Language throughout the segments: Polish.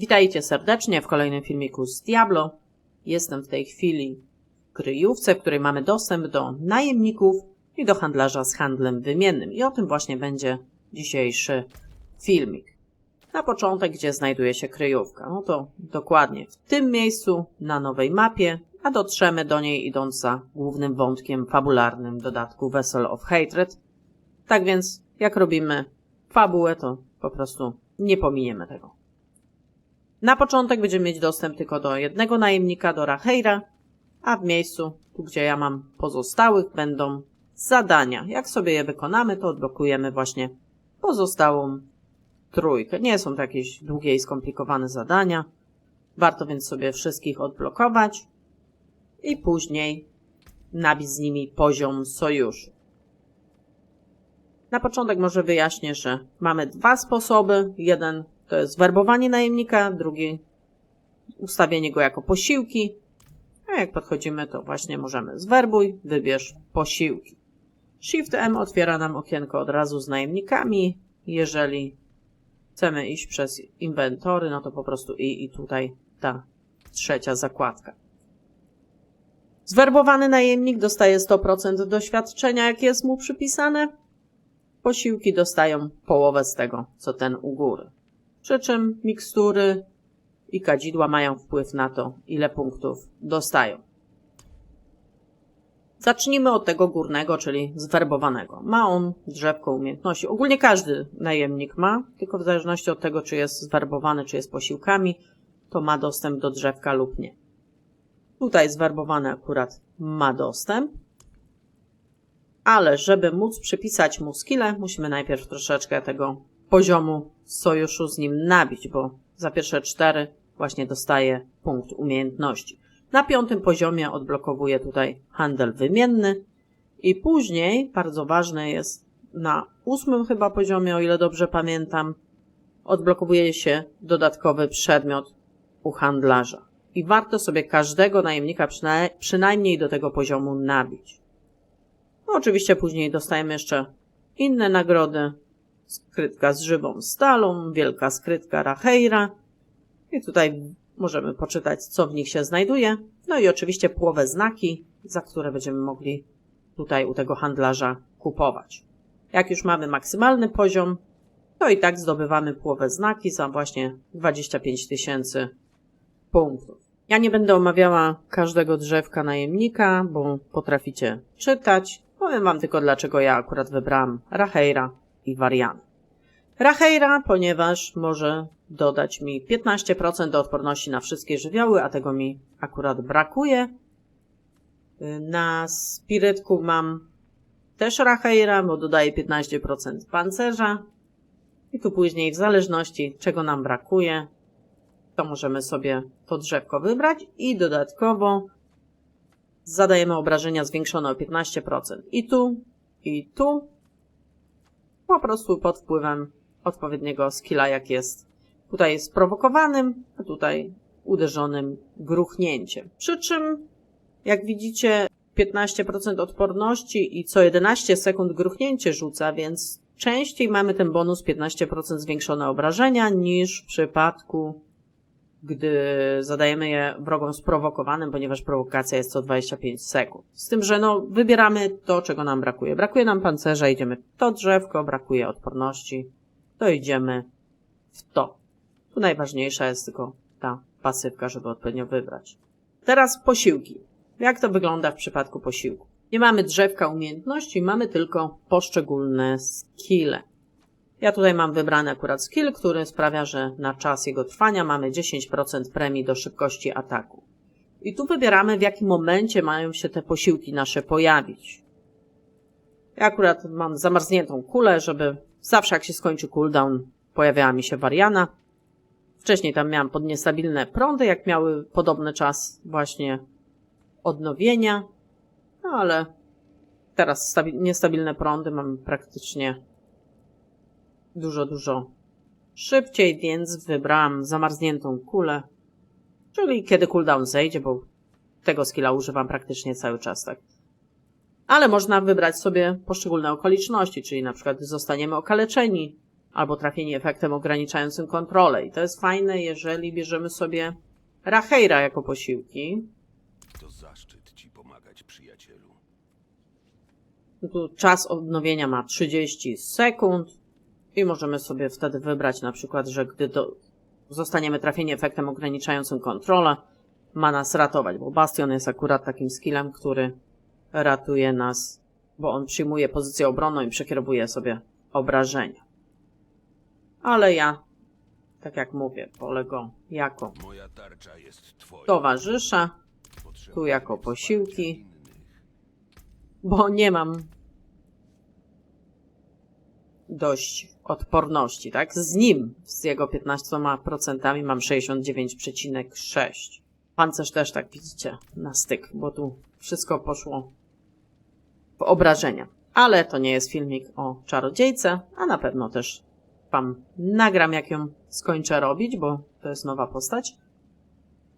Witajcie serdecznie w kolejnym filmiku z Diablo. Jestem w tej chwili w kryjówce, w której mamy dostęp do najemników i do handlarza z handlem wymiennym. I o tym właśnie będzie dzisiejszy filmik. Na początek, gdzie znajduje się kryjówka? No to dokładnie w tym miejscu, na nowej mapie, a dotrzemy do niej idąc za głównym wątkiem fabularnym dodatku Vessel of Hatred. Tak więc, jak robimy fabułę, to po prostu nie pominiemy tego. Na początek będziemy mieć dostęp tylko do jednego najemnika, do Raheira, a w miejscu, tu gdzie ja mam pozostałych, będą zadania. Jak sobie je wykonamy, to odblokujemy właśnie pozostałą trójkę. Nie są to jakieś długie i skomplikowane zadania. Warto więc sobie wszystkich odblokować i później nabić z nimi poziom sojuszu. Na początek może wyjaśnię, że mamy dwa sposoby. Jeden to jest werbowanie najemnika, drugi ustawienie go jako posiłki. A jak podchodzimy, to właśnie możemy zwerbuj, wybierz posiłki. Shift M otwiera nam okienko od razu z najemnikami. Jeżeli chcemy iść przez inwentory, no to po prostu i, i tutaj ta trzecia zakładka. Zwerbowany najemnik dostaje 100% doświadczenia, jakie jest mu przypisane. Posiłki dostają połowę z tego, co ten u góry. Przy czym mikstury i kadzidła mają wpływ na to, ile punktów dostają. Zacznijmy od tego górnego, czyli zwerbowanego. Ma on drzewko umiejętności. Ogólnie każdy najemnik ma, tylko w zależności od tego, czy jest zwerbowany, czy jest posiłkami, to ma dostęp do drzewka lub nie. Tutaj zwerbowany akurat ma dostęp, ale żeby móc przypisać mu skille, musimy najpierw troszeczkę tego poziomu sojuszu z nim nabić, bo za pierwsze cztery właśnie dostaje punkt umiejętności. Na piątym poziomie odblokowuje tutaj handel wymienny i później, bardzo ważne jest, na ósmym chyba poziomie, o ile dobrze pamiętam, odblokowuje się dodatkowy przedmiot u handlarza. I warto sobie każdego najemnika przynaj przynajmniej do tego poziomu nabić. No, oczywiście później dostajemy jeszcze inne nagrody. Skrytka z żywą stalą, wielka skrytka Raheira. I tutaj możemy poczytać, co w nich się znajduje. No i oczywiście połowę znaki, za które będziemy mogli tutaj u tego handlarza kupować. Jak już mamy maksymalny poziom, to i tak zdobywamy połowę znaki za właśnie 25 tysięcy punktów. Ja nie będę omawiała każdego drzewka najemnika, bo potraficie czytać. Powiem wam tylko, dlaczego ja akurat wybrałam Raheira i Warianę. Raheira, ponieważ może dodać mi 15% do odporności na wszystkie żywioły, a tego mi akurat brakuje. Na spirytku mam też Raheira, bo dodaje 15% pancerza. I tu później, w zależności czego nam brakuje, to możemy sobie to drzewko wybrać i dodatkowo zadajemy obrażenia zwiększone o 15%. I tu, i tu. Po prostu pod wpływem odpowiedniego skilla, jak jest tutaj sprowokowanym, a tutaj uderzonym gruchnięciem. Przy czym, jak widzicie, 15% odporności i co 11 sekund gruchnięcie rzuca, więc częściej mamy ten bonus 15% zwiększone obrażenia niż w przypadku gdy zadajemy je wrogom sprowokowanym, ponieważ prowokacja jest co 25 sekund. Z tym, że no, wybieramy to, czego nam brakuje. Brakuje nam pancerza, idziemy w to drzewko, brakuje odporności, to idziemy w to. Tu najważniejsza jest tylko ta pasywka, żeby odpowiednio wybrać. Teraz posiłki. Jak to wygląda w przypadku posiłku? Nie mamy drzewka umiejętności, mamy tylko poszczególne skille. Ja tutaj mam wybrany akurat skill, który sprawia, że na czas jego trwania mamy 10% premii do szybkości ataku. I tu wybieramy, w jakim momencie mają się te posiłki nasze pojawić. Ja akurat mam zamarzniętą kulę, żeby zawsze jak się skończy cooldown, pojawiała mi się wariana. Wcześniej tam miałam pod niestabilne prądy, jak miały podobny czas właśnie odnowienia. No ale teraz niestabilne prądy mam praktycznie dużo, dużo szybciej, więc wybrałam zamarzniętą kulę, czyli kiedy cooldown zejdzie, bo tego skilla używam praktycznie cały czas, tak. Ale można wybrać sobie poszczególne okoliczności, czyli na przykład zostaniemy okaleczeni, albo trafienie efektem ograniczającym kontrolę. I to jest fajne, jeżeli bierzemy sobie Racheira jako posiłki. To zaszczyt ci pomagać, przyjacielu. Tu czas odnowienia ma 30 sekund i możemy sobie wtedy wybrać na przykład, że gdy do, zostaniemy trafieni efektem ograniczającym kontrolę, ma nas ratować, bo Bastion jest akurat takim skillem, który ratuje nas, bo on przyjmuje pozycję obronną i przekierowuje sobie obrażenia. Ale ja, tak jak mówię, wolę go jako towarzysza, tu jako posiłki. bo nie mam dość odporności, tak? Z nim, z jego 15% mam 69,6. Pancerz też tak widzicie na styk, bo tu wszystko poszło w obrażenia. Ale to nie jest filmik o czarodziejce, a na pewno też wam nagram, jak ją skończę robić, bo to jest nowa postać.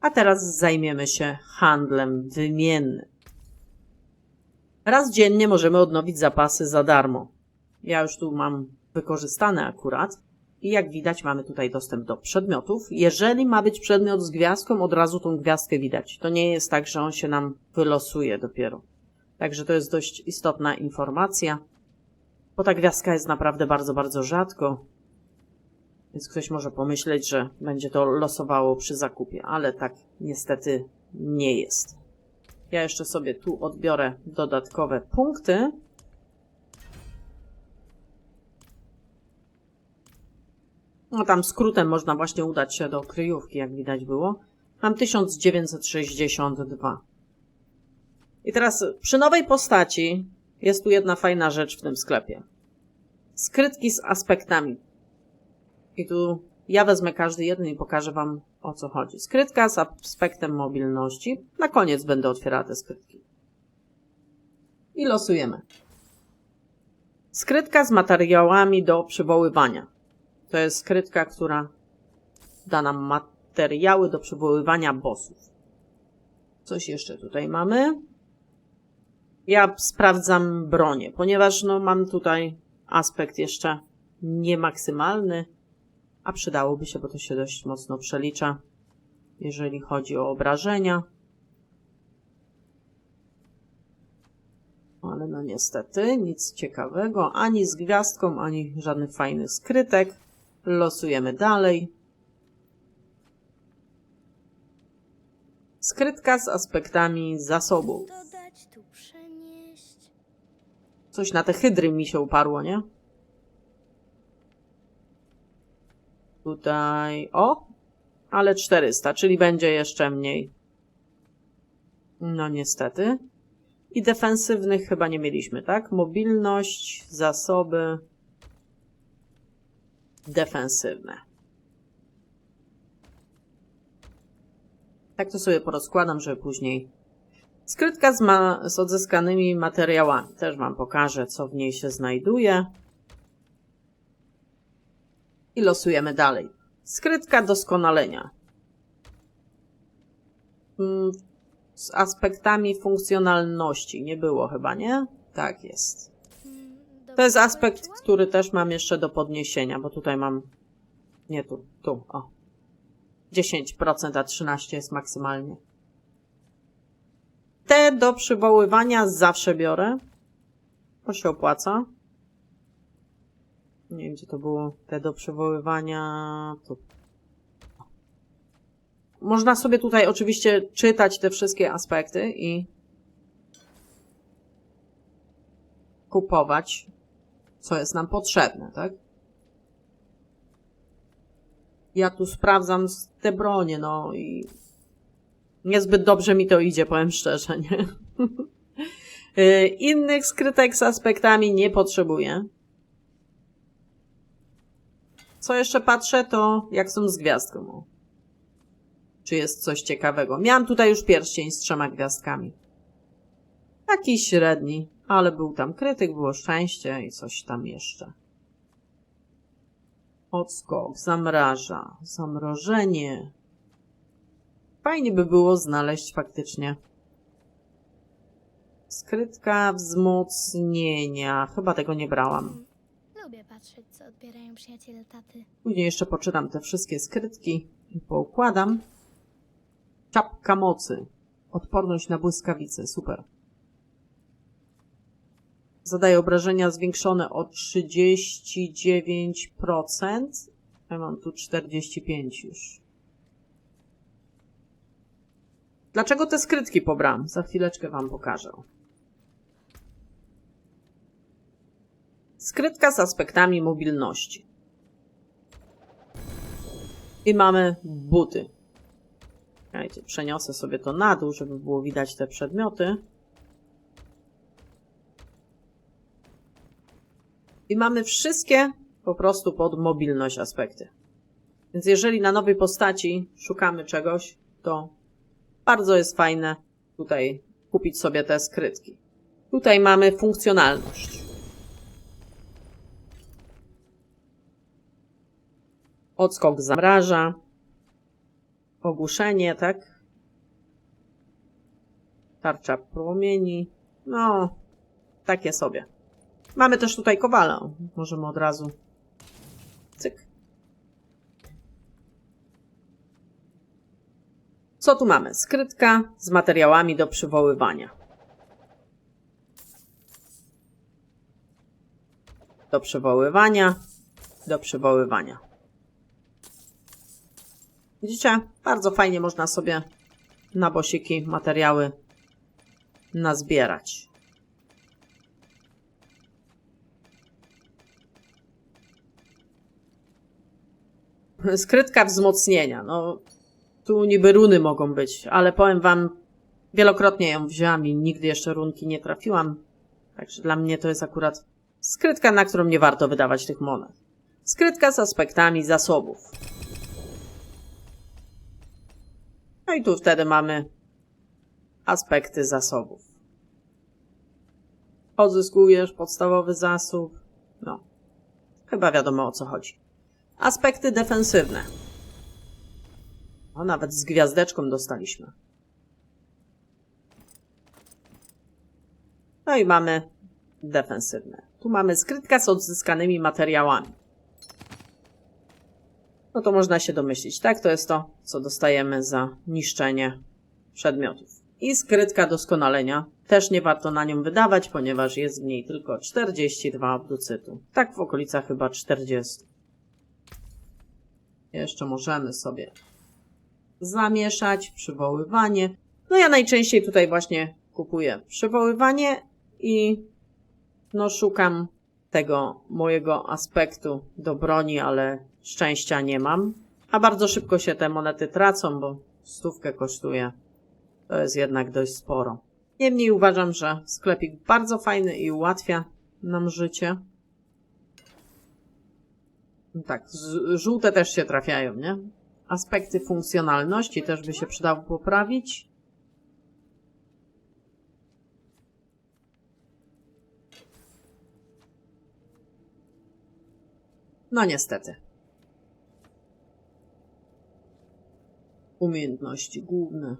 A teraz zajmiemy się handlem wymiennym. Raz dziennie możemy odnowić zapasy za darmo. Ja już tu mam wykorzystane akurat. I jak widać, mamy tutaj dostęp do przedmiotów. Jeżeli ma być przedmiot z gwiazdką, od razu tą gwiazdkę widać. To nie jest tak, że on się nam wylosuje dopiero. Także to jest dość istotna informacja, bo ta gwiazdka jest naprawdę bardzo, bardzo rzadko. Więc ktoś może pomyśleć, że będzie to losowało przy zakupie, ale tak niestety nie jest. Ja jeszcze sobie tu odbiorę dodatkowe punkty. No tam skrótem można właśnie udać się do kryjówki, jak widać było. Mam 1962. I teraz przy nowej postaci jest tu jedna fajna rzecz w tym sklepie. Skrytki z aspektami. I tu ja wezmę każdy jeden i pokażę wam o co chodzi. Skrytka z aspektem mobilności. Na koniec będę otwierała te skrytki. I losujemy. Skrytka z materiałami do przywoływania. To jest skrytka, która da nam materiały do przywoływania bossów. Coś jeszcze tutaj mamy. Ja sprawdzam bronię, ponieważ no, mam tutaj aspekt jeszcze niemaksymalny, a przydałoby się, bo to się dość mocno przelicza, jeżeli chodzi o obrażenia. Ale no niestety, nic ciekawego, ani z gwiazdką, ani żadnych fajnych skrytek. Losujemy dalej. Skrytka z aspektami zasobu. Coś na te hydry mi się uparło, nie? Tutaj, o, ale 400, czyli będzie jeszcze mniej. No niestety. I defensywnych chyba nie mieliśmy, tak? Mobilność, zasoby, defensywne. Tak to sobie porozkładam, żeby później Skrytka z, ma- z odzyskanymi materiałami. Też Wam pokażę, co w niej się znajduje. I losujemy dalej. Skrytka doskonalenia. Mm, Z aspektami funkcjonalności. Nie było chyba, nie? Tak jest. To jest aspekt, który też mam jeszcze do podniesienia, bo tutaj mam. Nie tu, tu, o. 10%, a 13% jest maksymalnie. Te do przywoływania zawsze biorę. To się opłaca. Nie wiem, gdzie to było. Te do przywoływania. Tu. Można sobie tutaj oczywiście czytać te wszystkie aspekty i kupować, co jest nam potrzebne, tak? Ja tu sprawdzam te bronie, no i niezbyt dobrze mi to idzie, powiem szczerze, nie? Y, Innych skrytek z aspektami nie potrzebuję. Co jeszcze patrzę, to jak są z gwiazdką. Czy jest coś ciekawego. Miałam tutaj już pierścień z trzema gwiazdkami. Taki średni, ale był tam krytyk, było szczęście i coś tam jeszcze. Odskok, zamraża, zamrożenie. Fajnie by było znaleźć faktycznie. Skrytka wzmocnienia. Chyba tego nie brałam. Lubię patrzeć, co odbierają przyjaciele taty. Później jeszcze poczytam te wszystkie skrytki i poukładam. Czapka mocy. Odporność na błyskawice. Super. Zadaje obrażenia zwiększone o 39%. Ja mam tu 45 już. Dlaczego te skrytki pobrałam? Za chwileczkę wam pokażę. Skrytka z aspektami mobilności. I mamy buty. Czekajcie, przeniosę sobie to na dół, żeby było widać te przedmioty. I mamy wszystkie po prostu pod mobilność aspekty. Więc jeżeli na nowej postaci szukamy czegoś, to bardzo jest fajne tutaj kupić sobie te skrytki. Tutaj mamy funkcjonalność. Odskok zamraża. Ogłuszenie, tak? Tarcza płomieni. No, takie sobie. Mamy też tutaj kowalę. Możemy od razu. Cyk. Co tu mamy? Skrytka z materiałami do przywoływania. Do przywoływania. Do przywoływania. Widzicie? Bardzo fajnie można sobie na bosiki materiały nazbierać. Skrytka wzmocnienia. No, tu niby runy mogą być, ale powiem wam, wielokrotnie ją wzięłam i nigdy jeszcze runki nie trafiłam. Także dla mnie to jest akurat skrytka, na którą nie warto wydawać tych monet. Skrytka z aspektami zasobów. No i tu wtedy mamy aspekty zasobów. Odzyskujesz podstawowy zasób. No, chyba wiadomo o co chodzi. Aspekty defensywne. O, nawet z gwiazdeczką dostaliśmy. No i mamy defensywne. Tu mamy skrytka z odzyskanymi materiałami. No to można się domyślić, tak? To jest to, co dostajemy za niszczenie przedmiotów. I skrytka doskonalenia. Też nie warto na nią wydawać, ponieważ jest w niej tylko 42 abducytu. Tak w okolicach chyba 40. Jeszcze możemy sobie zamieszać, przywoływanie. No ja najczęściej tutaj właśnie kupuję przywoływanie i no szukam tego mojego aspektu do broni, ale szczęścia nie mam. A bardzo szybko się te monety tracą, bo stówkę kosztuje. To jest jednak dość sporo. Niemniej uważam, że sklepik bardzo fajny i ułatwia nam życie. Tak, żółte też się trafiają, nie? Aspekty funkcjonalności też by się przydało poprawić. No niestety. Umiejętności główne.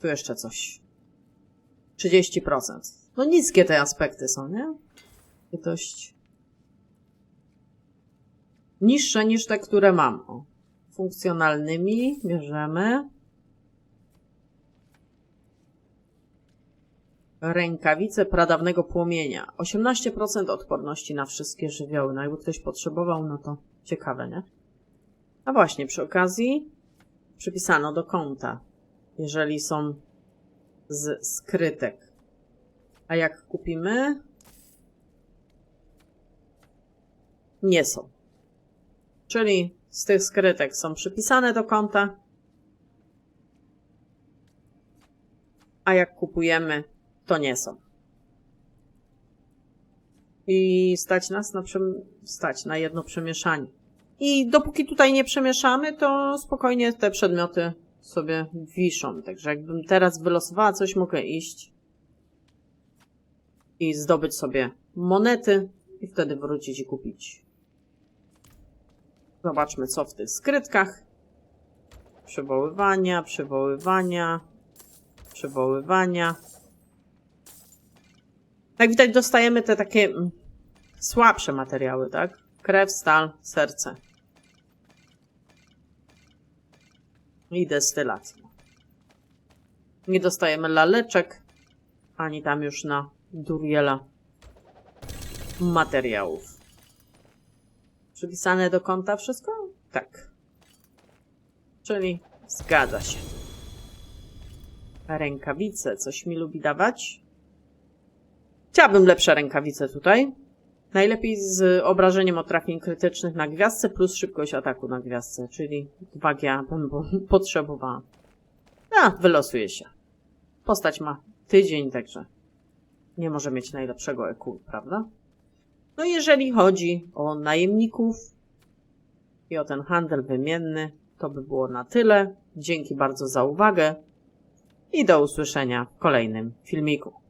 Tu jeszcze coś. 30%. No niskie te aspekty są, nie? Dość niższe niż te, które mam. O. Funkcjonalnymi bierzemy. Rękawice pradawnego płomienia. 18% odporności na wszystkie żywioły. No jakby ktoś potrzebował, no to ciekawe, nie? A właśnie, przy okazji przypisano do konta, jeżeli są z skrytek. A jak kupimy? Nie są. Czyli z tych skrytek są przypisane do konta. A jak kupujemy, to nie są. I stać nas na, stać na jedno przemieszanie. I dopóki tutaj nie przemieszamy, to spokojnie te przedmioty sobie wiszą. Także jakbym teraz wylosowała coś, mogę iść i zdobyć sobie monety i wtedy wrócić i kupić. Zobaczmy, co w tych skrytkach. Przywoływania, przywoływania, przywoływania. Jak widać, dostajemy te takie mm, słabsze materiały, tak? Krew, stal, serce. I destylat. Nie dostajemy laleczek, ani tam już na Duriela materiałów. Przypisane do konta wszystko? Tak. Czyli zgadza się. Rękawice. Coś mi lubi dawać? Chciałabym lepsze rękawice tutaj. Najlepiej z obrażeniem od trafień krytycznych na gwiazdce plus szybkość ataku na gwiazdce, czyli 2G bym bo- potrzebowała. A, wylosuje się. Postać ma tydzień, także nie może mieć najlepszego EQ, prawda? No jeżeli chodzi o najemników i o ten handel wymienny, to by było na tyle. Dzięki bardzo za uwagę i do usłyszenia w kolejnym filmiku.